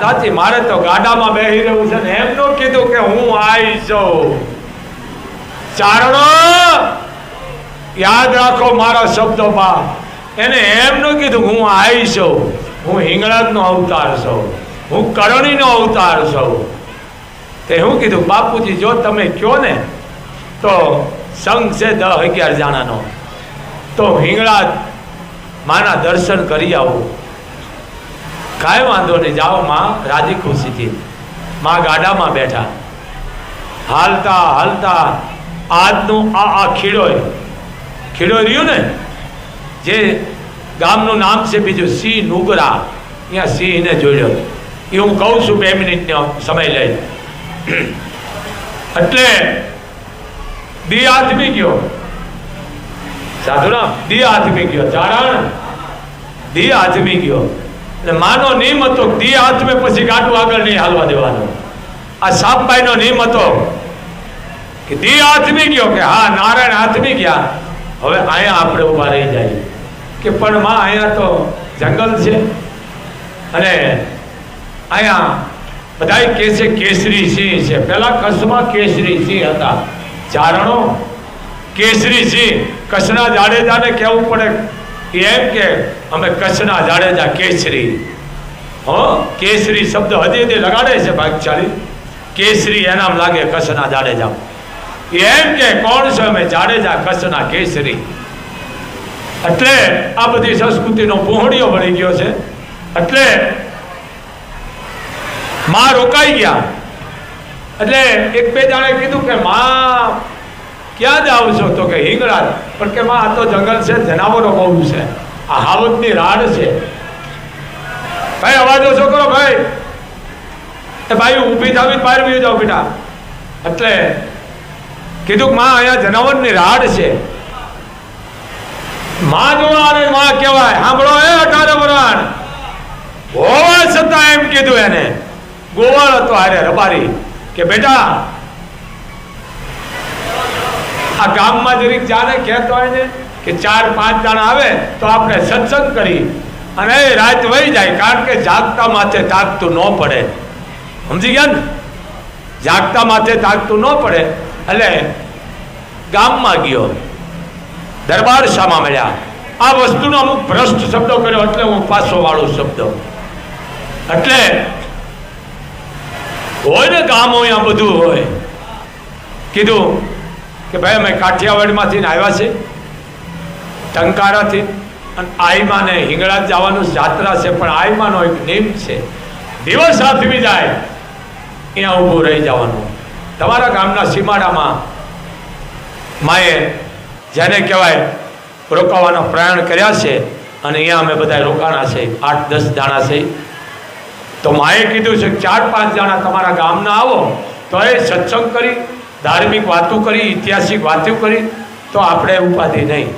સાચી, મારે તો ગાડામાં બેહી રહેવું છે ને એમનું કીધું કે હું આવી છું ચારણો, યાદ રાખો મારા શબ્દો બાપ એને એમનું કીધું, હું આવી છું હું હિંગળાજનો અવતાર છું હું કરણીનો અવતાર છું તે હું કીધું, બાપુજી, જો તમે કયો ને, તો સંઘ છે દસ અગિયાર જણાનો. તો હિંગળાજ માના દર્શન કરી આવું. કાંઈ વાંધો નહીં, જાઓ માં, રાજી ખુશીથી. માં ગાડામાં બેઠા. હાલતા હાલતા, આજનું આ આ ખીડોય. ખીડો રહ્યું ને? જે ગામનું નામ છે બીજું સિંહ નુગરા. અહીંયા સિંહને જોડ્યો એ હું કહું છું બે મિનિટનો સમય લઈ એટલે, દી આથમી ગયો. સાધુરામ, દી આથમી ગયો. ચારણ દી આથમી ગયો. એટલે માનો નિયમ હતો દી આદમે પછી ગાડું આગળ નહીં હાલવા દેવાનું. આ સાપભાઈનો નિયમ હતો કે દી આદમી ગયો કે હા, નારાયણ આદમી ગયા. હવે અહીંયા આપણે ઊભા રહી જાય. કે પણ માં, અહીંયા તો જંગલ છે. અને અહીંયા બધાય કે છે કેસરી સિંહ છે. પેલા કચ્છમાં કેસરી સિંહ હતા. ચારણો કેસરી સિંહ. કચ્છના જાડેજાને કહેવું પડે એમ કે અમે કચ્છના જાડેજા કેસરી. હો? કેસરી શબ્દ હજી હજી લગાડે છે ભાગશાળી. કેસરી એનામ લાગે કચ્છના જાડેજા એમ કે કોણ છે અમે જાડેજા કચ્છના કેસરી? એટલે આ બધી સંસ્કૃતિનો પહોળીઓ વળી ગયો છે. એટલે માં રોકાઈ ગયા. એટલે એક બે જાણે કીધું કે માં ક્યાં જાવ છો? તો કે હિંગળાજ. પણ કે માં, આ તો જંગલ છે, જનાવરો બહુ છે. આ હાવતની રાડ છે. ભાઈ, અવાજ ઓછો કરો ભાઈ. એ ભાઈ ઊભી થવી બહાર બી જાઓ બેટા. એટલે કીધું માં, અહીંયા જનાવરની રાડ છે. માં જોવાને માં કહેવાય. સાંભળો એ અઢાર વરાણ હોવા છતાં એમ કીધું એને. ગોવાળ હતો હારે રબારી. કે બેટા આ ગામમાં જરીક જાણે કહેતો હોય ને કે ચાર, પાંચ જણા આવે તો આપણે સત્સંગ કરી. અને એ રાત વહી જાય કારણ કે જાગતા માથે તાકતું ન પડે. સમજી ગયા ને? જાગતા માથે તાકતું ન પડે. એટલે ગામમાં ગયો. દરબાર શામાં મળ્યા. આ વસ્તુનો અમુક ભ્રષ્ટ શબ્દો કર્યો એટલે હું પાછો વાળો શબ્દ. એટલે હોય ને ગામ હોય આ બધું હોય. કીધું કે ભાઈ, અમે કાઠિયાવાડમાંથી આવ્યા છે ટંકારાથી. અને આઈમાને હિંગળા જવાનું જાત્રા છે, પણ આઈમાનો એક નિયમ છે, દિવસ આથમી જાય, અહીંયા ઊભું રહી જવાનું. તમારા ગામના સીમાડામાં માએ જેને કહેવાય રોકાવાનો પ્રયાણ કર્યા છે, અને અહીંયા અમે બધા રોકાણા છે, આઠ દસ જણા છે. તો માએ કીધું છે ચાર પાંચ જણા તમારા ગામના આવો, તો એ સત્સંગ કરી ધાર્મિક વાતો કરી ઐતિહાસિક વાતો કરી, તો આપણે ઉપાધિ નહીં.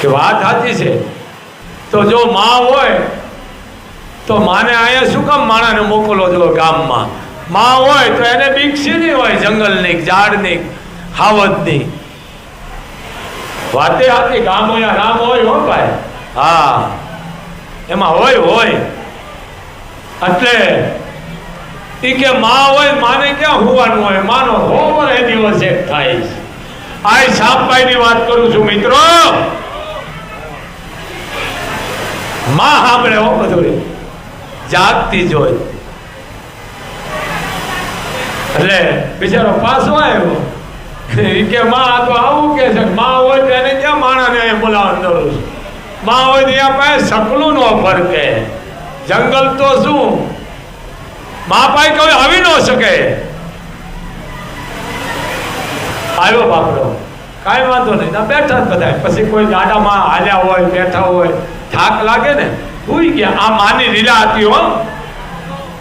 કે વાત સાચી છે. તો જો માં હોય, તો માને અહીંયા શું કામ માણાને મોકલો છો ગામમાં? માં હોય તો એને બીક શેની હોય, જંગલની, ઝાડની, હાવતની. વાતે હાથી ગામ હોય, રામ હોય, હો ભાઈ? હા. એમાં હોય હોય. એટલે ઈ કે માં હોય, માને ક્યાં હોવાનું હોય? માનો હોવર એ દિવસ એક થાય છે. આ સાપભાઈ ની વાત કરું છું, મિત્રો. માં સાંભળે હો બધું જાગતી જોઈ એટલે બિચારો પાછો આવ્યો એ કે માં તો આવું કે છે માં હોય તો એને ક્યાં માણાને બોલાવવાનું જરૂર છે? માં હોય ત્યાં પાસે સકલું નો ફરકે. જંગલ તો શું? પાસે કોઈ આવી ન શકે. આવ્યો બાપડો. કાંઈ વાંધો નહીં. બેઠા જ બધા પછી કોઈ ગાડામાં હાલ્યા હોય, બેઠા હોય, થાક લાગે ને ભૂઈ ગયા. આ માની લીલા હતી હો.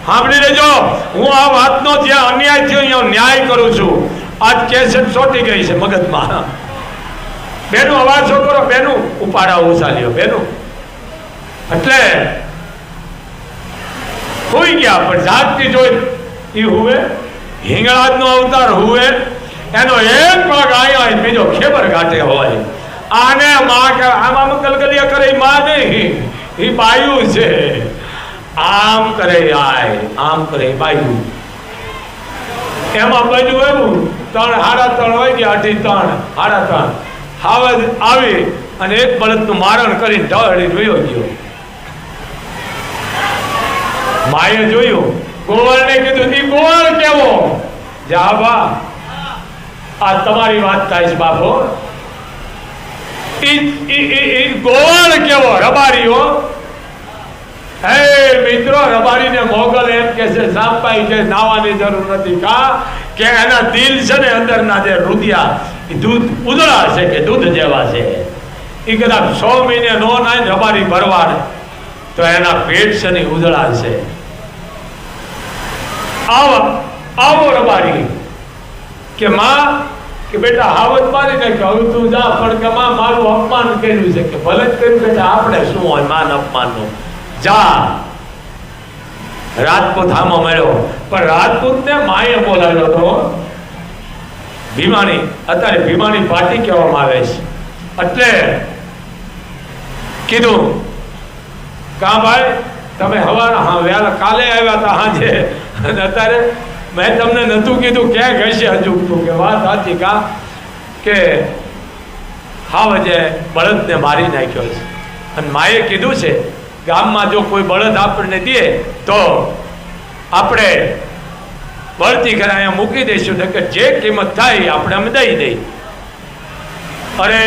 સાંભળી લેજો. હું આ વાતનો જે અન્યાય થયો, અહીંયા ન્યાય કરું છું. આજ કેસેટ ચોટી ગઈ છે મગજમાં. બેનું અવાજ કરો. બેનું ઉપાડા ઉછાલ્યો બેનું. એટલે હોઈ ગયા, પણ જાગતી જોઈ એ હુવે હિંગળાજનો અવતાર હુએ, એનો એક પગ આયો બીજો ખેબર ઘાટે હોય. આને માં કે, આમાં ગલગલિયા કરે માં નહીં એ બાયું છે. આમ કરે આય, આમ કરે બાયું. એમાં બધું એવું ત્રણ હાડા ત્રણ હોય ગયા, અઢી ત્રણ સાડા ત્રણ. હાવજ આવી અને એક બળદનું મારણ કરીને ઢળી જોયો ગયો. માએ જોયું. ગોવાળને કીધું, ઈ ગોવાળ કેવો? જા બા આ તમારી વાત થાય છે બાપો. ઈ કેવો? રબારીઓ હે. મિત્રો, રબારીને મોગલ એમ કે છે, સાંપાઈ કે નાવાની જરૂર નથી. કા? કે એના દિલ છે ને અંદરના જે રુદિયા, એ દૂધ ઉદળા છે કે દૂધ જેવા છે? એ કદાચ સો મહિને નો નાય રબારી ભરવાડ, તો એના પેટ છે ને ઉદળા છે. આવો આવો રબારી. કે માં, કે બેટા હાવત મારી નાખ્યો હવે તું જા, પણ કે માં, મારું અપમાન કર્યું છે, કે ભલે કર્યું, બેટા આપણે શું હોય માન અપમાનનું? જા. રાજપૂત હામો મળ્યો. પણ રાજપૂતને માએ બોલાવ્યો હતો. ભીમાની અત્યારે ભીમાની પાર્ટી કહેવામાં આવે છે. એટલે કીધું, કા ભાઈ, તમે હવાના હા વહેલા કાલે આવ્યા હતા હાજે? અને અત્યારે મેં તમને નહોતું કીધું ક્યાં ઘસે હજુ તું કે વાત સાચી કા કે હાવ જે બળદને મારી નાખ્યો છે. અને માએ કીધું છે, ગામમાં જો કોઈ બળદ આપણને દે, તો આપણે બળતી ઘરે અહીંયા મૂકી દઈશું કે જે કિંમત થાય આપણે અમે દઈ દઈ અરે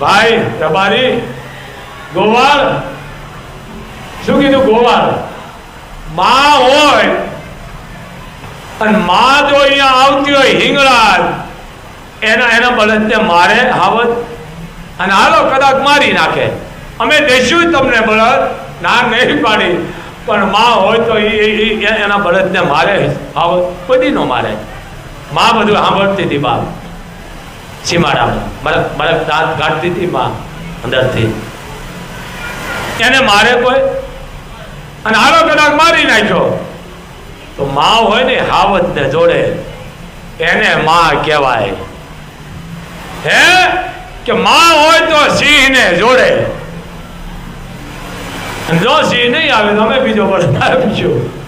ભાઈ તમારી ગોવાળ, શું કીધું ગોવાળ? માં હોય. અને માં જો અહીંયા આવતી હોય, હિંગળાજ, એના એના બળદને મારે હાવત. અને હાલો કદાચ મારી નાખે. અમે દેશું તમને બળદ. ના, નહીં પાડી. પણ માં હોય તો ઈ એના બળદને મારે હાવત. બધી નો મારે. માં બધું સાંભળતી હતી બાપ. સીમાડામાં. મરક મરક દાંત કાઢતી હતી માં અંદરથી. એને મારે કોઈ અને હાલો કદાચ મારી નાખ્યો. તો મા હોય ને હાવત ને જોડે એને મા કહેવાય. હે? કે મા હોય તો સિંહ ને જોડે જો સિંહ નહીં આવે તો અમે બીજો બળદ આપીશું.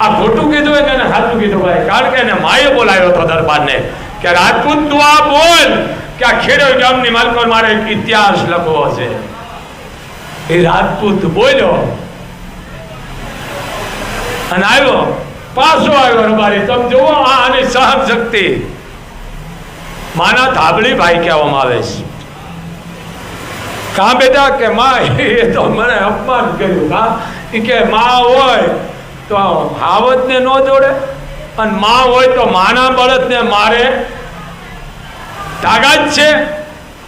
આ ખોટું કીધું હોય એને સાચું કીધું ભાઈ કારણ કે એને માએ બોલાવ્યો હતો દરબારને કે રાજપૂત તું આ બોલ કે આ ખેડો ગામની માલકો મારે ઇતિહાસ લખવો છે. એ રાજપૂત બોલ્યો. અને આવ્યો. પાછો આવ્યો રબારી તમે જુઓ આ આની સહન શક્તિ. માના ધાબળી ભાઈ કહેવામાં આવે છે. કા બેટા કે માં, એ તો મને અપમાન કર્યું. કા? એ કે માં હોય તો હાવતને ન જોડે અને માં હોય તો માના બળદને મારે. તાગાત છે.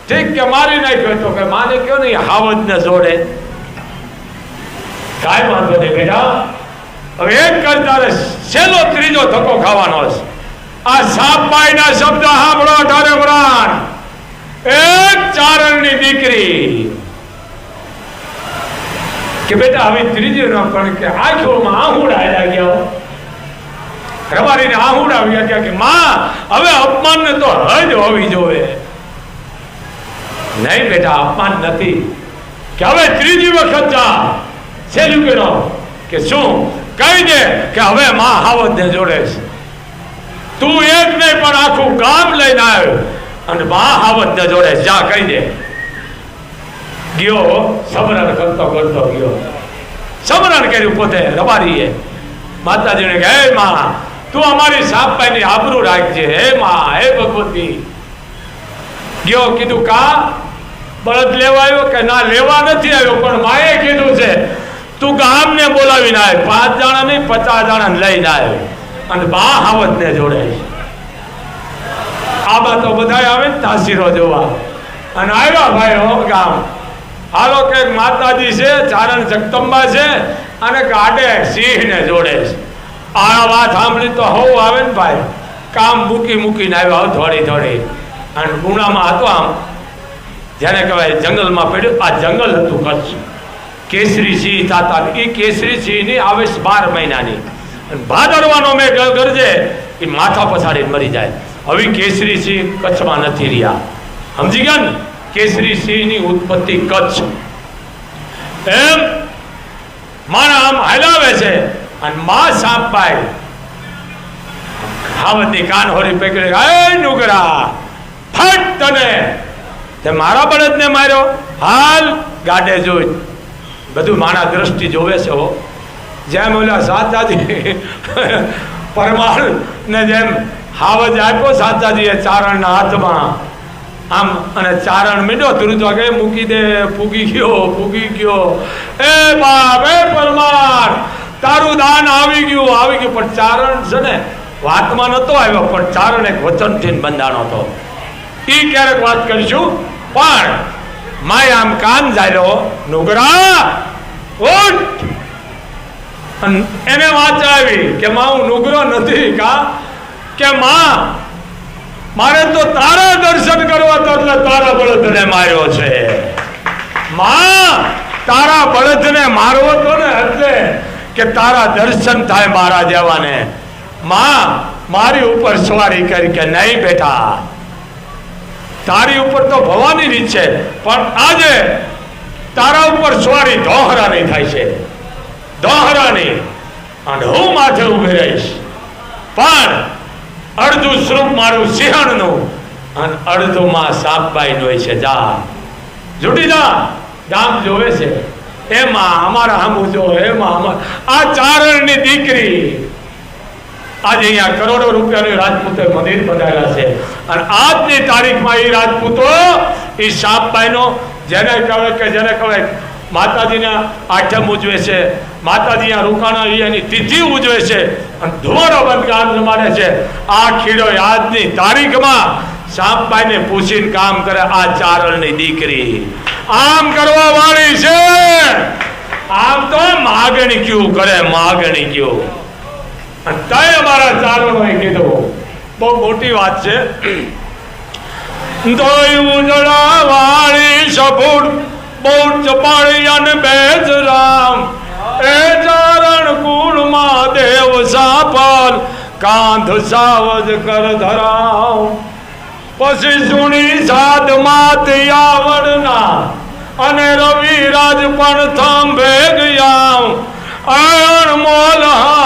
ઠીક કે મારી નાખ્યો તો કે માને કયો નહીં, હાવતને જોડે. કાંઈ વાંધો નહીં બેટા. હવે એક કરતા છેલ્લો ત્રીજો ધક્કો ખાવાનો છે? આ સાપબાઈના શબ્દ સાંભળો, અઢારે વરાણ એક ચારણની દીકરી. કે બેટા, હવે ત્રીજી ન પણ કે આંખોમાં આહુડા આવ્યા ગયા રબારીને આહુડા આવ્યા ગયા કે, માં, હવે અપમાન ને તો હજ હોવી જોવે નહીં બેટા, અપમાન નથી. કે હવે ત્રીજી વખત જા. છેલ્લું કે શું? કહી દે કે હવે માં હાવત જોડે છે. તું એક નહીં, પણ આખું ગામ લઈને આવ્યો. અને માં હાવત ને જોડે જા, કહી દે. ગયો સમરણ કરતો કરતો ગયો. સમરણ કર્યું પોતે, રબારીએ. માતાજીને કે હે માં, તું અમારી સાપભાઈની આબરૂ રાખજે. હે માં, હે ભગવતી. ગયો, કીધું, કા? બળદ લેવા આવ્યો કે ના? લેવા નથી આવ્યો, પણ માએ કીધું છે. તું ગામને બોલાવીને આવે પાંચ જણા નહીં, પચાસ જણા લઈને આવે અને બા હાવત ને જોડે આબા તો બધા આવે ને તાસીરો જોવા. અને આવ્યા ભાઈ હો ગામ. હાલો કે માતાજી છે, ચારણ જગદંબા છે, અને ગાડે સિંહ ને જોડે છે. આ વાત સાંભળી તો હવ આવે ને ભાઈ. કામ મૂકી મૂકીને આવ્યો થોડી થોડી અને ગુણામાં હતો આમ. જેને કહેવાય જંગલમાં પડ્યું, આ જંગલ હતું કચ્છ. કેસરી સિંહ થતા એ કેસરી સિંહની આવે બાર મહિનાની. અને ભાદરવાનો મેં ગરજે એ માથા પછાડીને મરી જાય. હવે કેસરી સિંહ કચ્છમાં નથી રહ્યા. સમજી ગયા ને? કેસરી સિંહની ઉત્પત્તિ કચ્છ. એમ મારા આમ હલાવે છે અને મા સાપભાઈ ખાવતની કાન હોરી પકડી, એ નુગરા, ફટ તને. તે મારા બળદને માર્યો. હાલ ગાડે જોઈ. બધું મારા દ્રષ્ટિ જોવે છે હો. જેમ ઓલા સાતાજી પરમાણ ને જેમ હાવજ આપ્યો સાચાજીએ ચારણના હાથમાં, આમ અને ચારણ મીંડો તુરંત કે મૂકી દે, ફૂગી ગયો ફૂગી ગયો. એ બાપ, એ પરમાર, તારું દાન આવી ગયું આવી ગયું. પણ ચારણ છે ને, વાતમાં નતો આવ્યો, પણ ચારણ એક વચનથી બંધાણો હતો. એ ક્યારેક વાત કરીશું? પણ આમ કામ જાયલો, નુગરા, ઉઠ! એને વાત આવી કે માં, હું નુગરો નથી, કા? કે માં, મારે તો તારા દર્શન કરવા તો એટલે તારા બળદને માર્યો છે. માં, તારા બળદને મારવો તો ને એટલે કે તારા દર્શન થાય મારા જેવાને. માં, મારી ઉપર સવારી કરી કે નહીં બેટા. તારી ઉપર તો ભવાની રીત છે, પણ આજે તારા ઉપર સવારી દોહરાની થાય છે. દોહરાની. અને હું માથે ઊભી રહીશ. પણ અડધું સ્વરૂપ મારું સિંહણનું અને અડધું માં સાપબાઈનું હોય છે, જા. જુટી જા. ગામ જોવે છે. એમાં અમારા હમું જો, એમાં અમારા આ ચારણની દીકરી આજે અહીંયા કરોડો રૂપિયાનું રાજપૂતે મંદિર બનાવેલા છે. અને આજની તારીખમાં એ રાજપૂતો, એ સાપબાઈનો, જેને કહેવાય કે જેને કહેવાય માતાજીના આઠમ ઉજવે છે, માતાજીના રોકાણા એની તિથિ ઉજવે છે, અને ધુમાડો બંધ રમાડે છે. આ ખીડો આજની તારીખમાં સાપબાઈને પૂછીને કામ કરે, આ ચારણની દીકરી, આમ કરવા વાળી છે? આમ તો માગણી ક્યુ કરે, માગણી ક્યું? તય અમારા ચારણોએ કીધું બહુ. મોટી વાત છે. તોય ઉજળા વાળી સફુર બહુ ચપાળી અને બેજ રામ. એ ચારણ કુળમાં દેવ સાપલ, કાંધ સાવજ કર ધરાવ. પછી સુણી સાધ આવડના અને રવિ રાજ પણ થાંભે ગયા.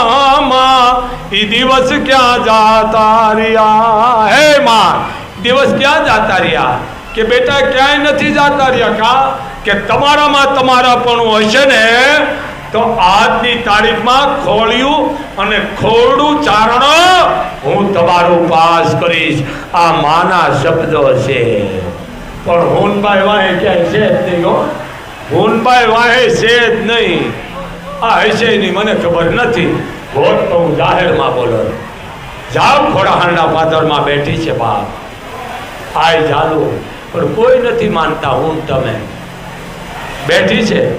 હામાં ઈ દિવસ ક્યાં જાતા રહ્યા હે માં દિવસ ક્યાં જાતા રહ્યા કે બેટા ક્યાંય નથી જાતા રહ્યા કા કે તમારામાં તમારા પણ હશે ને તો આજની તારીખમાં ખોળ્યું અને ખોરડું ચારણો હું તમારું પાસ કરીશ. આ માના શબ્દો છે. પણ હોનભાઈ વાહે ક્યાંય છે જ નહીં હોનભાઈ વાહે છે જ નહીં. આ હશે મને ખબર નથી. હોત તો હું જાહેરમાં બોલો. જાવ ખોડાહાંડા પાદરમાં બેઠી છે બાપ. આય જાદુ, પણ કોઈ નથી માનતા હું તમે. બેઠી છે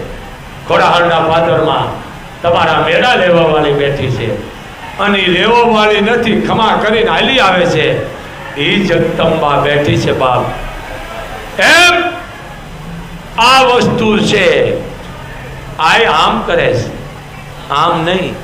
ખોડાહાંડા પાદરમાં. તમારા મેળા લેવા વાળી બેઠી છે. અને લેવાવાળી વાળી નથી ખમા કરીને હાલી આવે છે. એ જગતંબા બેઠી છે બાપ. એમ આ વસ્તુ છે. આ આમ કરે છે. આમ નહીં